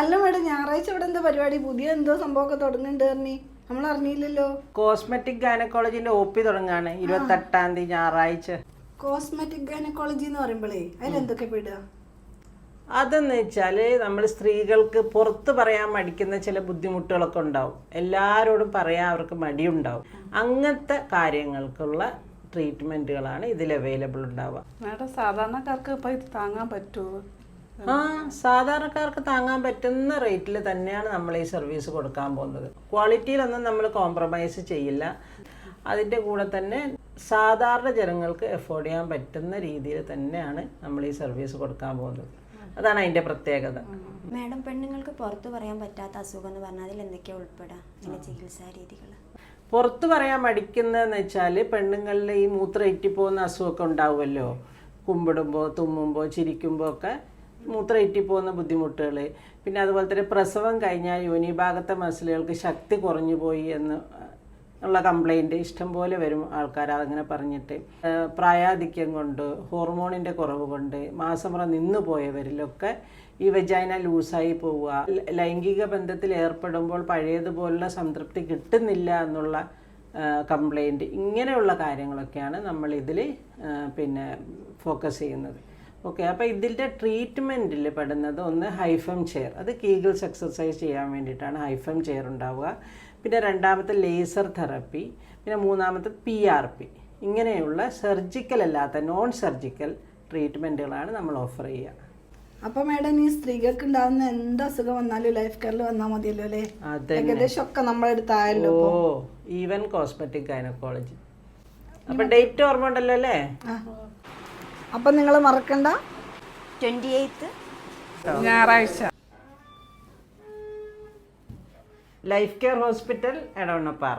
അല്ല മേഡം ഞായറാഴ്ച ഇവിടെ എന്താ പരിപാടി? പുതിയ എന്തോ സംഭവമൊക്കെ തുടങ്ങുന്നുണ്ട് പറഞ്ഞി. നമ്മൾ അറിഞ്ഞില്ലല്ലോ. കോസ്മെറ്റിക് ഗൈനക്കോളജിന്റെ ഒ പി തുടങ്ങാണ്. ഇരുപത്തെട്ടാം തീയതി ഞായറാഴ്ച. കോസ്മെറ്റിക് ഗൈനക്കോളജി എന്ന് പറയുമ്പോഴേ അതിലെന്തൊക്കെ പെടുക അതെന്ന് വെച്ചാൽ നമ്മൾ സ്ത്രീകൾക്ക് പുറത്ത് പറയാൻ മടിക്കുന്ന ചില ബുദ്ധിമുട്ടുകളൊക്കെ ഉണ്ടാവും. എല്ലാരോടും പറയാൻ അവർക്ക് മടിയുണ്ടാവും. അങ്ങനത്തെ കാര്യങ്ങൾക്കുള്ള ട്രീറ്റ്മെന്റുകളാണ് ഇതിൽ അവൈലബിൾ ഉണ്ടാവുക. മേഡം സാധാരണക്കാർക്ക് ഇപ്പൊ ഇത് താങ്ങാൻ പറ്റുമോ? ആ സാധാരണക്കാർക്ക് താങ്ങാൻ പറ്റുന്ന റേറ്റിൽ തന്നെയാണ് നമ്മൾ ഈ സർവീസ് കൊടുക്കാൻ പോകുന്നത്. ക്വാളിറ്റിയിലൊന്നും നമ്മൾ കോംപ്രമൈസ് ചെയ്യില്ല. അതിന്റെ കൂടെ തന്നെ സാധാരണ ജനങ്ങൾക്ക് എഫോർഡ് ചെയ്യാൻ പറ്റുന്ന രീതിയിൽ തന്നെയാണ് നമ്മൾ ഈ സർവീസ് കൊടുക്കാൻ പോകുന്നത്. അതാണ് അതിന്റെ പ്രത്യേകത. മാഡം പെണ്ണുങ്ങൾക്ക് പുറത്തു പറയാൻ പറ്റാത്ത അസുഖം എന്ന് പറഞ്ഞാൽ അതിൽ എന്തൊക്കെയാ ഉൾപ്പെടാ? അതിന്റെ ചികിത്സാ രീതികൾ പുറത്തു പറയാൻ മടിക്കുന്നതെന്ന് വെച്ചാൽ പെണ്ണുങ്ങളിൽ ഈ മൂത്രം ഇറ്റിപ്പോകുന്ന അസുഖമൊക്കെ ഉണ്ടാവുമല്ലോ. കുമ്പിടുമ്പോൾ തുമ്മുമ്പോൾ ചിരിക്കുമ്പോൾ ഒക്കെ മൂത്രം ഇറ്റിപ്പോകുന്ന ബുദ്ധിമുട്ടുകൾ പിന്നെ അതുപോലെ തന്നെ പ്രസവം കഴിഞ്ഞാൽ യോനിഭാഗത്തെ മസിലുകൾക്ക് ശക്തി കുറഞ്ഞു പോയി എന്ന് ഉള്ള കംപ്ലൈന്റ് ഇഷ്ടംപോലെ വരും ആൾക്കാർ അതങ്ങനെ പറഞ്ഞിട്ട്. പ്രായാധിക്യം കൊണ്ട് ഹോർമോണിന്റെ കുറവ് കൊണ്ട് മാസമുറ നിന്നു പോയവരിലൊക്കെ ഈ വെജൈന ലൂസായി പോവുക. ലൈംഗിക ബന്ധത്തിൽ ഏർപ്പെടുമ്പോൾ പഴയതുപോലുള്ള സംതൃപ്തി കിട്ടുന്നില്ല എന്നുള്ള കംപ്ലൈന്റ് ഇങ്ങനെയുള്ള കാര്യങ്ങളൊക്കെയാണ് നമ്മൾ ഇതിൽ പിന്നെ ഫോക്കസ് ചെയ്യുന്നത്. ഓക്കെ അപ്പോൾ ഇതിന്റെ ട്രീറ്റ്മെന്റിൽ പെടുന്നത് ഒന്ന് ഹൈഫം ചെയർ. അത് കീഗിൾസ് എക്സസൈസ് ചെയ്യാൻ വേണ്ടിയിട്ടാണ് ഹൈഫം ചെയർ ഉണ്ടാവുക. പിന്നെ രണ്ടാമത്തെ ലേസർ തെറപ്പി പിന്നെ മൂന്നാമത്തെ പി ആർ പി ഇങ്ങനെയുള്ള സർജിക്കൽ അല്ലാത്ത നോൺ സർജിക്കൽ ട്രീറ്റ്മെന്റുകളാണ് നമ്മൾ ഓഫർ ചെയ്യുക. അപ്പോൾ മേഡം ഈ സ്ത്രീകൾക്ക് ഉണ്ടാകുന്ന എന്ത് അസുഖം വന്നാലും ലൈഫ് കെയറിൽ വന്നാൽ മതിയല്ലോ അല്ലേ? ഏകദേശം ഒക്കെ നമ്മളെടുത്തായല്ലോ ഓ ഈവൻ കോസ്മെറ്റിക് ഗൈനക്കോളജി അപ്പം ഡേറ്റ് ഓർമ്മ ഉണ്ടല്ലോ അല്ലേ. അപ്പൊ നിങ്ങൾ മറക്കണ്ട. Twenty eighth. ഞായറാഴ്ച. Life care hospital Edavannappara.